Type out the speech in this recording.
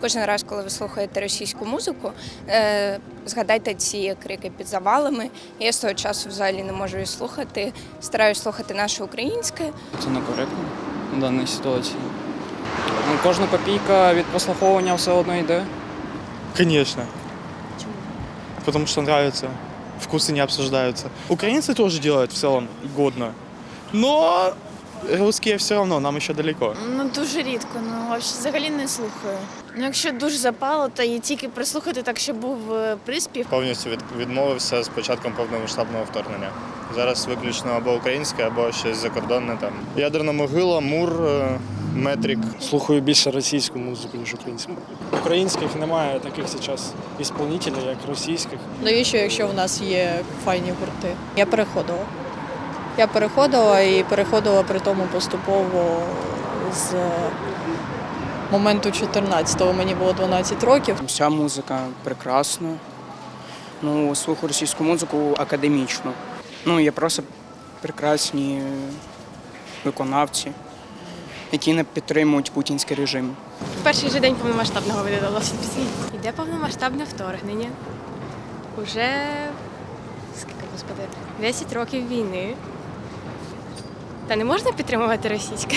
Кожен раз, коли ви слухаєте російську музику, е, згадайте ці крики під завалами. Я з того часу взагалі не можу її слухати. Стараюсь слухати наше українське. Це некоректно в даній ситуації. Ну, кожна копійка від прослуховування все одно йде. Конечно. Потому что нравится. Вкусы не обсуждаются. Украинцы тоже делают в целом годно. Но русские все равно, нам еще далеко. Ну дуже рідко, ну вообще взагалі не слухаю. Ну якщо дуже запало, то і тільки прислухати так, щоб був е, приспів. повністю від, відмовився з початком повномасштабного вторгнення. Зараз виключно або українське, або щось закордонне там. Ядерна могила, мур, е, метрік. Слухаю більше російську музику, ніж українську. Українських немає таких зараз ісполнителів, як російських. Навіщо, якщо в нас є файні гурти? Я переходила. Я переходила і переходила при тому поступово з моменту 14-го, мені було 12 років. Вся музика прекрасна. Ну, слухаю російську музику академічну. Ну, є просто прекрасні виконавці, які не підтримують путінський режим. Перший же день повномасштабного видалося пісні. Іде повномасштабне вторгнення. Уже скільки, господи, 10 років війни. Та не можна підтримувати російське.